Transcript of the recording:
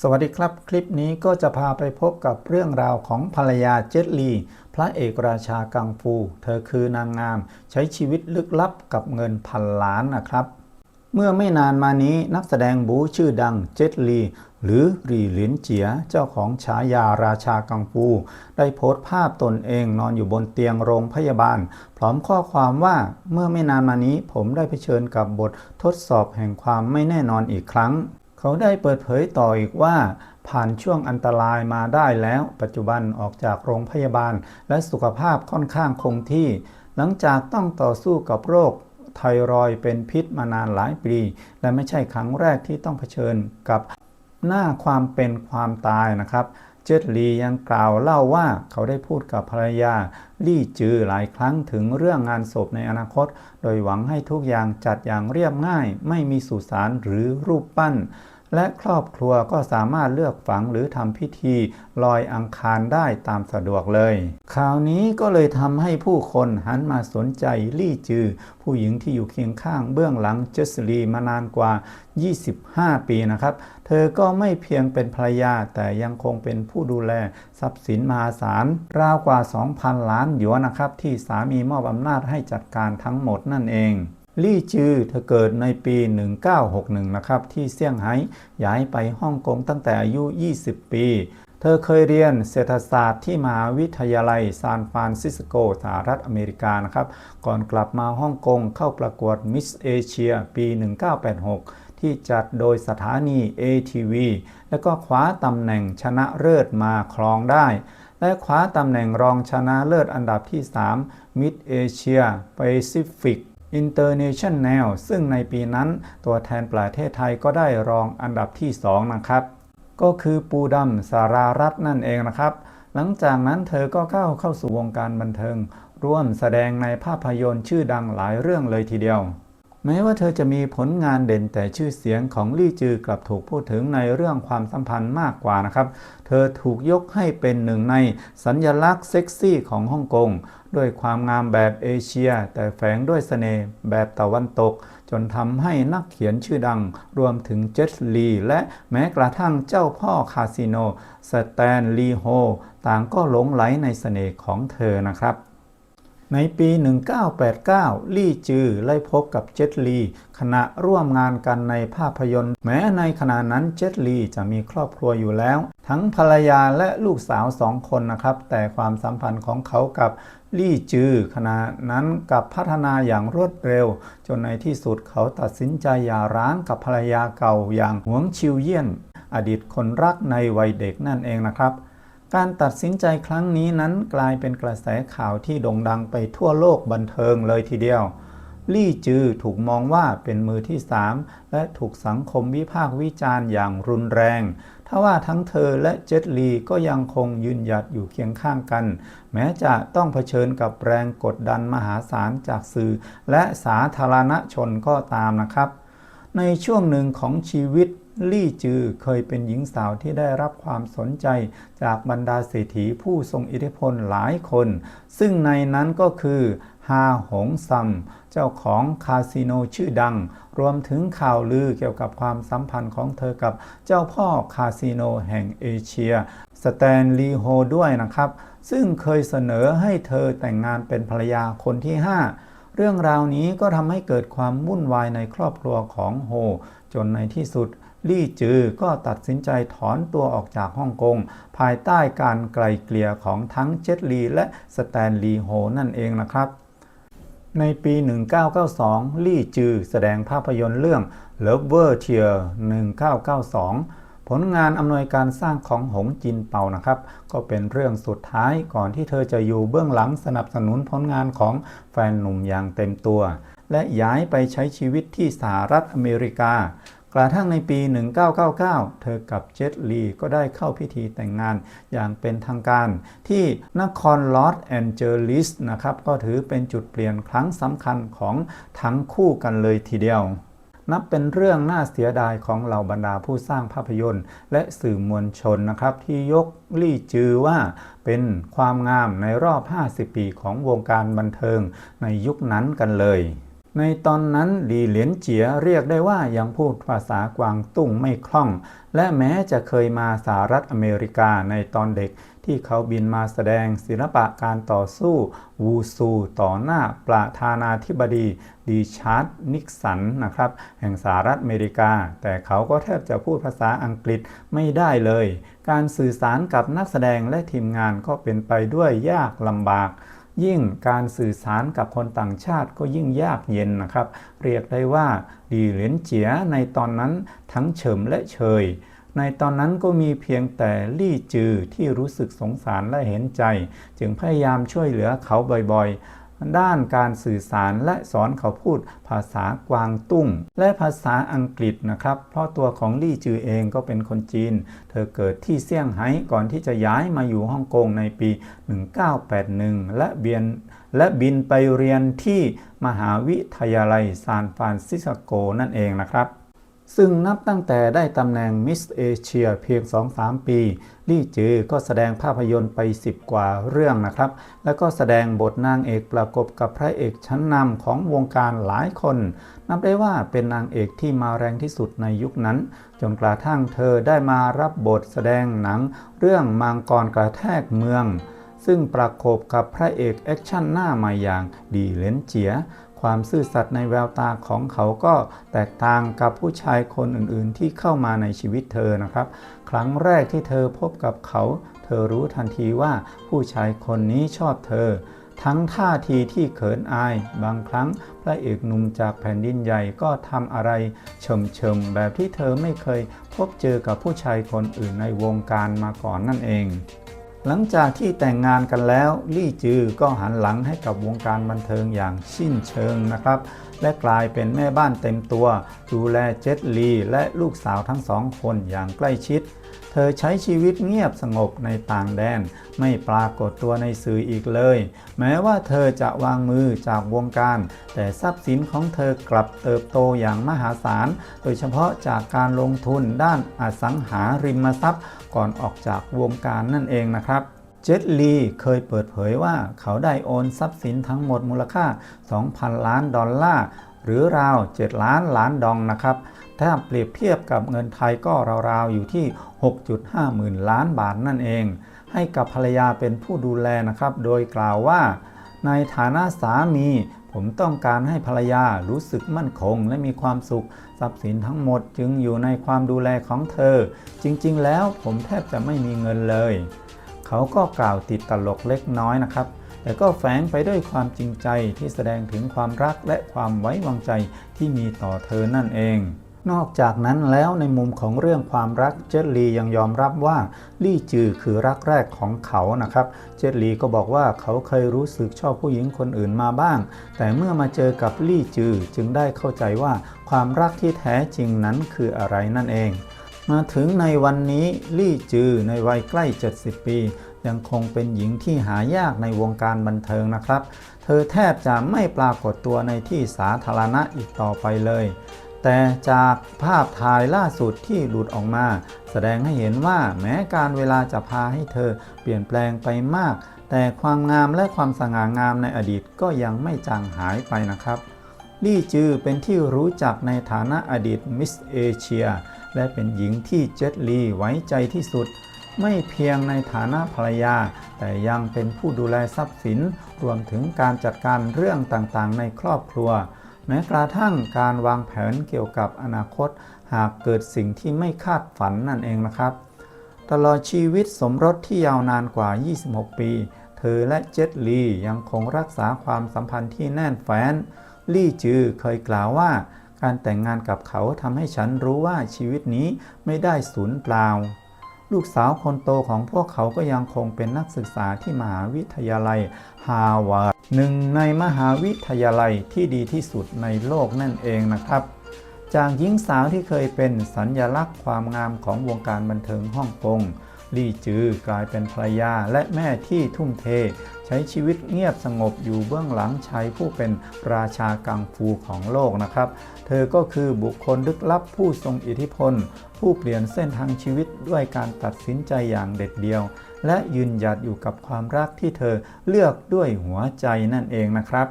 สวัสดีครับ คลิปนี้ก็จะพาไปพบกับเรื่องราวของภรรยาเจตลี พระเอกราชากังฟู เธอคือนางงาม ใช้ชีวิตลึกลับกับเงินพันล้านนะครับ เมื่อไม่นานมานี้นักแสดงบูชื่อดังเจตลี หรือรีหลินเจียเจ้าของฉายาราชากังฟู ได้โพสต์ภาพตนเองนอนอยู่บนเตียงโรงพยาบาล พร้อมข้อความว่าเมื่อไม่นานมานี้ผมได้เผชิญกับบททดสอบแห่งความไม่แน่นอนอีกครั้ง เขาได้เปิดเผยต่ออีกว่า ผ่านช่วงอันตรายมาได้แล้ว ปัจจุบันออกจากโรงพยาบาล และสุขภาพค่อนข้างคงที่ หลังจากต้องต่อสู้กับโรคไทรอยเป็นพิษมานานหลายปี และไม่ใช่ครั้งแรกที่ต้องเผชิญกับหน้าความเป็นความตายนะครับ เจตลียังกล่าวเล่าว่าเขาได้พูดกับภรรยาลี่จือหลายครั้งถึงเรื่องงานศพในอนาคต โดยหวังให้ทุกอย่างจัดอย่างเรียบง่าย ไม่มีสุสานหรือรูปปั้น และครอบครัวก็สามารถเลือกฝังหรือทำพิธีลอยอังคารได้ตามสะดวกเลย ข่าวนี้ก็เลยทำให้ผู้คนหันมาสนใจลี่จือ ผู้หญิงที่อยู่เคียงข้างเบื้องหลังเจสลีมานานกว่า 25 ปีนะครับ เธอก็ไม่เพียงเป็นภรรยาแต่ยังคงเป็นผู้ดูแลทรัพย์สินมหาศาลราวกว่า 2,000 ล้านหยวนนะครับ ที่สามีมอบอำนาจให้จัดการทั้งหมดนั่นเอง ลี่จือเธอเกิดในปี 1961 นะครับ ที่เซี่ยงไฮ้ย้ายไปฮ่องกงตั้งแต่อายุ 20 ปี เธอเคยเรียนเศรษฐศาสตร์ที่มหาวิทยาลัยซานฟรานซิสโกสหรัฐอเมริกานะครับ ก่อนกลับมาฮ่องกงเข้าประกวดมิสเอเชียปี 1986ที่จัดโดยสถานี ATV และก็คว้าตำแหน่งชนะเลิศมาครองได้ และคว้าตำแหน่งรองชนะเลิศอันดับที่ 3 Mid Asia Pacific International ซึ่งในปีนั้นตัวแทนประเทศไทยก็ได้รองอันดับที่ 2 นะครับ ก็คือปูดำสารารัตน์นั่นเองนะครับ หลังจากนั้นเธอก็เข้าเข้าสู่วงการบันเทิง ร่วมแสดงในภาพยนตร์ชื่อดังหลายเรื่องเลยทีเดียว แม้ว่าเธอจะมีผลงานเด่นแต่ชื่อเสียงของลี่จือกลับถูกพูดถึงในเรื่องความสัมพันธ์มากกว่านะครับ เธอถูกยกให้เป็นหนึ่งในสัญญลักษณ์เซ็กซี่ของฮ่องกง ด้วยความงามแบบเอเชีย แต่แฝงด้วยเสน่ห์แบบตะวันตก จนทำให้นักเขียนชื่อดัง รวมถึงเจสลีและแม้กระทั่งเจ้าพ่อคาสิโน สแตนลีโฮ ต่างก็หลงไหลในเสน่ห์ของเธอนะครับ ในปี 1989 ลี่จือไล่พบกับเจตลี ขณะร่วมงานกันในภาพยนตร์ แม้ในขณะนั้นเจตลีจะมีครอบครัวอยู่แล้ว ทั้งภรรยาและลูกสาวสองคนนะครับ แต่ความสัมพันธ์ของเขากับลี่จือขณะนั้นกับพัฒนาอย่างรวดเร็ว จนในที่สุดเขาตัดสินใจหย่าร้างกับภรรยาเก่าอย่างหวงชิวเยี่ยน อดีตคนรักในวัยเด็กนั่นเองนะครับ การตัดสินใจครั้งนี้นั้นกลายเป็นกระแสข่าวที่โด่งดังไปทั่วโลกบันเทิงเลยทีเดียว ลี่จือถูกมองว่าเป็นมือที่สามและถูกสังคมวิพากษ์วิจารณ์อย่างรุนแรงทว่าทั้งเธอและเจตลีก็ยังคงยืนหยัดอยู่เคียงข้างกัน แม้จะต้องเผชิญกับแรงกดดันมหาศาลจากสื่อ และสาธารณชนก็ตามนะครับ ในช่วงหนึ่งของชีวิต ลี่จือเคยเป็นหญิงสาวที่ได้รับความสนใจจากบรรดาเศรษฐีผู้ทรงอิทธิพลหลายคน ซึ่งในนั้นก็คือฮาหงซัม เจ้าของคาสิโนชื่อดัง รวมถึงข่าวลือเกี่ยวกับความสัมพันธ์ของเธอกับเจ้าพ่อคาสิโนแห่งเอเชีย สแตนลีโฮด้วยนะครับ ซึ่งเคยเสนอให้เธอแต่งงานเป็นภรรยาคนที่ 5 เรื่องราวนี้ก็ทำให้เกิดความวุ่นวายในครอบครัวของโฮ จนในที่สุด ลี่จือก็ตัดสินใจถอนตัวออกจากฮ่องกง ภายใต้การไกลเกลี่ยของทั้งเจตลีและสแตนลีโฮนั่นเองนะครับในปี 1992 ลี่จือแสดงภาพยนตร์เรื่อง Lover Tear 1992 ผลงานอำนวยการสร้างของหงจินเปานะครับ ก็เป็นเรื่องสุดท้ายก่อนที่เธอจะอยู่เบื้องหลังสนับสนุนผลงานของแฟนหนุ่มอย่างเต็มตัว และย้ายไปใช้ชีวิตที่สหรัฐอเมริกา กระทั่งในปี 1999 เธอกับเจตลีก็ได้เข้าพิธีแต่งงานอย่างเป็นทางการ ที่นครลอสแอนเจลิสนะครับก็ถือเป็นจุดเปลี่ยนครั้งสำคัญของทั้งคู่กันเลยทีเดียวนับเป็นเรื่องน่าเสียดายของเหล่าบรรดาผู้สร้างภาพยนตร์ และสื่อมวลชนนะครับ ที่ยกลี่จือว่าเป็นความงามในรอบ 50 ปีของวงการบันเทิงในยุคนั้นกันเลย ในตอนนั้นหลีเหลียนเจียเรียกได้ว่ายังพูดภาษากวางตุ้งไม่คล่อง และแม้จะเคยมาสหรัฐอเมริกาในตอนเด็กที่เขาบินมาแสดงศิลปะการต่อสู้ วูซูต่อหน้าประธานาธิบดีดีชาร์ดนิกสันนะครับ แห่งสหรัฐอเมริกา แต่เขาก็แทบจะพูดภาษาอังกฤษไม่ได้เลย การสื่อสารกับนักแสดงและทีมงานก็เป็นไปด้วยยากลำบาก ยิ่งการสื่อสารกับคนต่างชาติก็ยิ่งยากเย็นนะครับ เรียกได้ว่าดีเหรียนเจียในตอนนั้นทั้งเฉิมและเชยในตอนนั้นก็มีเพียงแต่ลี่จือที่รู้สึกสงสารและเห็นใจ จึงพยายามช่วยเหลือเขาบ่อยๆ ด้านการสื่อสารและสอนเขาพูดภาษากวางตุ้ง และภาษาอังกฤษนะครับ เพราะตัวของลี่จือเองก็เป็นคนจีน เธอเกิดที่เซี่ยงไฮ้ก่อนที่จะย้ายมาอยู่ฮ่องกงในปี 1981 และเบียนและบินไปเรียนที่มหาวิทยาลัยซานฟรานซิสโกนั่นเองนะครับ ซึ่งนับตั้งแต่ได้ตำแหน่งมิสเอเชียเพียง 2-3 ปี ลี่จือก็แสดงภาพยนตร์ไป 10 กว่าเรื่องนะครับ แล้วก็แสดงบทนางเอกประกบกับพระเอกชั้นนำของวงการหลายคน นับได้ว่าเป็นนางเอกที่มาแรงที่สุดในยุคนั้น จนกระทั่งเธอได้มารับบทแสดงหนัง เรื่องมังกรกระแทกเมือง ซึ่งประกบกับพระเอกแอคชั่นหน้าใหม่อย่างดีเลนเจีย ความซื่อสัตย์ในแววตาของเขาก็แตกต่างกับผู้ชายคนอื่นๆ ที่เข้ามาในชีวิตเธอนะครับ ครั้งแรกที่เธอพบกับเขา เธอรู้ทันทีว่าผู้ชายคนนี้ชอบเธอ ทั้งท่าทีที่เขินอาย บางครั้งพระเอกหนุ่มจากแผ่นดินใหญ่ก็ทำอะไรเฉมๆแบบที่เธอไม่เคยพบเจอกับผู้ชายคนอื่นในวงการมาก่อนนั่นเอง หลังจากที่แต่งงานกันแล้วลี่จือก็หันหลังให้กับวงการบันเทิงอย่างสิ้นเชิงนะครับ และกลายเป็นแม่บ้านเต็มตัว ดูแลเจ็ตลีและลูกสาวทั้งสองคนอย่างใกล้ชิดเธอใช้ชีวิตเงียบสงบในต่างแดน ไม่ปรากฏตัวในสื่ออีกเลย แม้ว่าเธอจะวางมือจากวงการ แต่ทรัพย์สินของเธอกลับเติบโตอย่างมหาศาล โดยเฉพาะจากการลงทุนด้านอสังหาริมทรัพย์ ก่อนออกจากวงการนั่นเองนะครับเจตลีเคยเปิดเผยว่าเขาได้โอนทรัพย์สินทั้งหมดมูลค่า 2,000 ล้านดอลลาร์ หรือราว 7 ล้านล้านดองนะครับ ถ้าเปรียบเทียบกับเงินไทยก็ราวๆอยู่ที่ 6.5 หมื่นล้านบาทนั่นเอง ให้กับภรรยาเป็นผู้ดูแลนะครับ โดยกล่าวว่า ในฐานะสามี ผมต้องการให้ภรรยารู้สึกมั่นคง และมีความสุข ทรัพย์สินทั้งหมดจึงอยู่ในความดูแลของเธอ จริงๆ แล้วผมแทบจะไม่มีเงินเลย เขาก็กล่าวติดตลกเล็กน้อยนะครับแต่ก็แฝงไปด้วยความจริงใจที่แสดงถึงความรักและความไว้วางใจที่มีต่อเธอนั่นเอง นอกจากนั้นแล้วในมุมของเรื่องความรักเจตลียังยอมรับว่าลี่จือคือรักแรกของเขานะครับ เจตลีก็บอกว่าเขาเคยรู้สึกชอบผู้หญิงคนอื่นมาบ้าง แต่เมื่อมาเจอกับลี่จือจึงได้เข้าใจว่าความรักที่แท้จริงนั้นคืออะไรนั่นเอง มาถึงในวันนี้ลี่จือในวัยใกล้ 70 ปี ยังคงเป็นหญิงที่หายากในวงการบันเทิงนะครับ เธอแทบจะไม่ปรากฏตัวในที่สาธารณะอีกต่อไปเลย แต่จากภาพถ่ายล่าสุดที่หลุดออกมา แสดงให้เห็นว่าแม้การเวลาจะพาให้เธอเปลี่ยนแปลงไปมาก แต่ความงามและความสง่างามในอดีตก็ยังไม่จางหายไปนะครับลี่จือเป็นที่รู้จักในฐานะอดีตมิสเอเชียและเป็นหญิงที่เจตลีไว้ใจที่สุด ไม่เพียงในฐานะภรรยา แต่ยังเป็นผู้ดูแลทรัพย์สิน รวมถึงการจัดการเรื่องต่างๆ ในครอบครัว แม้กระทั่งการวางแผนเกี่ยวกับอนาคต หากเกิดสิ่งที่ไม่คาดฝันนั่นเองนะครับ ตลอดชีวิตสมรสที่ยาวนานกว่า 26 ปี เธอและเจตลียังคงรักษาความสัมพันธ์ที่แน่นแฟ้น ลี่จือเคยกล่าวว่า การแต่งงานกับเขาทำให้ฉันรู้ว่าชีวิตนี้ไม่ได้สูญเปล่า ลูกสาวคนโตของพวกเขาก็ยังคงเป็นนักศึกษาที่มหาวิทยาลัยฮาวาร์ดหนึ่งในมหาวิทยาลัยที่ดีที่สุดในโลกนั่นเองนะครับ จากหญิงสาวที่เคยเป็นสัญญลักษณ์ความงามของวงการบันเทิงฮ่องกงลี่จือกลายเป็นภรรยาและแม่ที่ทุ่มเท ใช้ชีวิตเงียบสงบอยู่เบื้องหลังชายผู้เป็นราชากังฟูของโลกนะครับ เธอก็คือบุคคลลึกลับผู้ทรงอิทธิพล ผู้เปลี่ยนเส้นทางชีวิตด้วยการตัดสินใจอย่างเด็ดเดียว และยืนหยัดอยู่กับความรักที่เธอเลือกด้วยหัวใจนั่นเองนะครับ